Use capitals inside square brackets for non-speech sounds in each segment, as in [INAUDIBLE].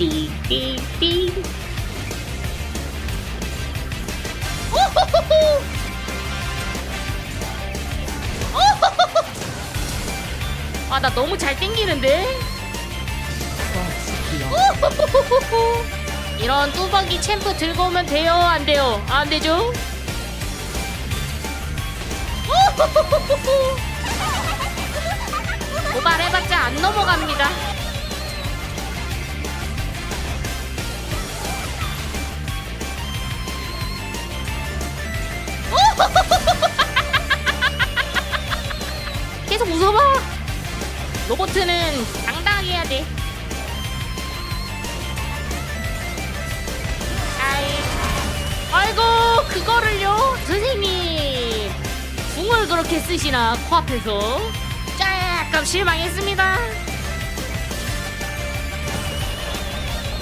띵띵띵 오호호호 아나 너무 잘 땡기는데? 오호호호호 이런 뚜벅이 챔프 들고 오면 돼요? 안 돼요? 안 되죠? 고발해봤자 안 넘어갑니다 계속 웃어봐 로보트는 당당하게 해야 돼. 아이, 아이 고 그거를요? 선생님. 궁을 그렇게 쓰시나 코앞에서? 조금 실망했습니다.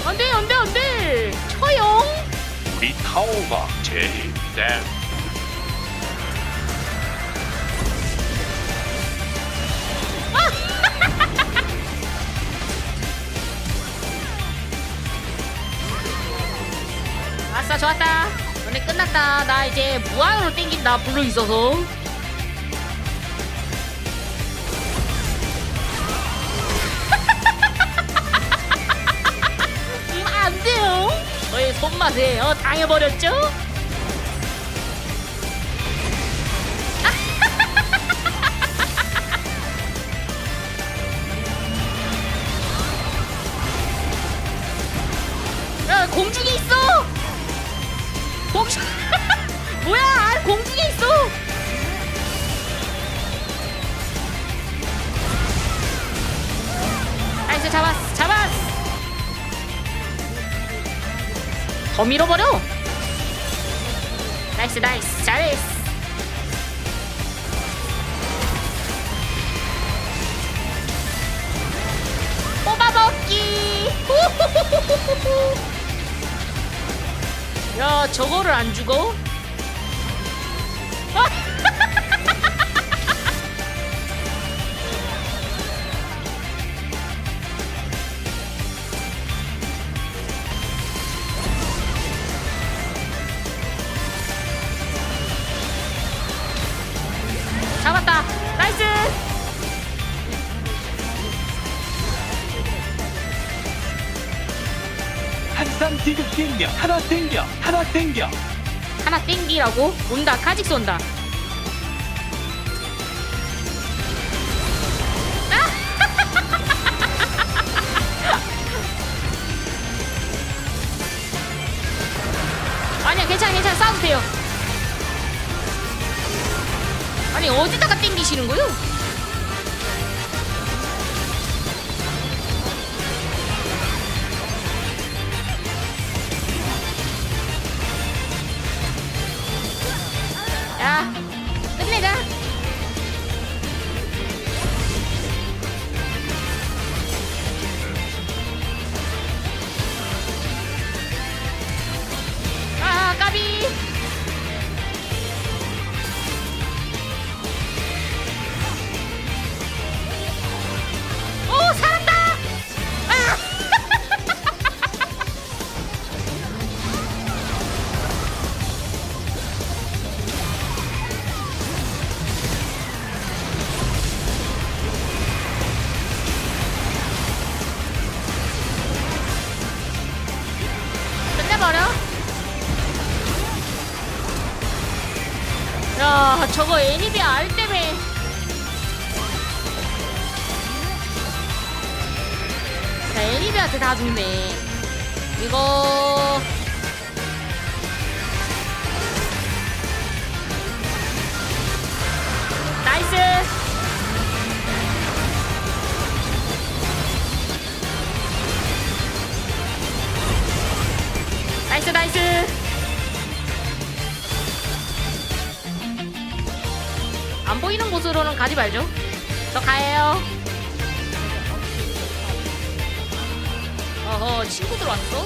안돼 안돼 안돼. 쳐요. 우리 타워가 제일 센. 아싸 좋았다. 너네 끝났다. 나 이제 무한으로 땡긴다. 불로 있어서. [LAUGHS] 음, 안 돼요. 너의 손맛에 어, 당해버렸죠? [LAUGHS] 야 공중에 있어 [LAUGHS] 뭐야 아, 공중에 있어. 나이스 잡았어 잡았어. 더 밀어버려. 나이스 나이스. 잘했어 야 저거를 안 죽어? 한산 디귿 땡겨. 하나 땡겨. 하나 땡겨. 하나 땡기라고? 온다. 카직 쏜다. 아니야 괜찮아 괜찮아. 싸워도 돼요. 아니 어디다가 땡기시는 거요? 야 야 저거 애니비아 알 때문에. 자 애니비한테 다 죽네. 이거. 나이스. 나이스 나이스 안 보이는 곳으로는 가지 말죠. 저 가요. 어허, 친구들 왔어?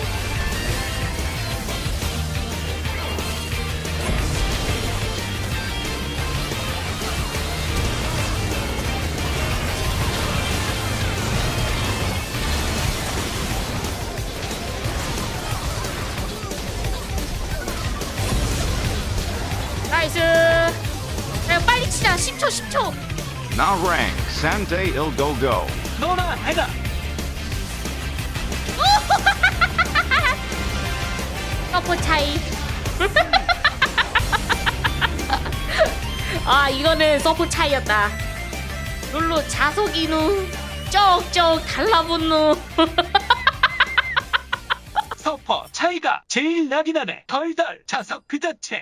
나이스! 자 10초 10초. Na rang, Sante il go go. 너나 해라 서포 [LAUGHS] 차이. [LAUGHS] 아 이거는 서포 차이였다. 룰루 자석 인우 쩍쩍 달라붙누. [LAUGHS] 서퍼 차이가 제일 나긴 하네. 덜덜 자석 그 자체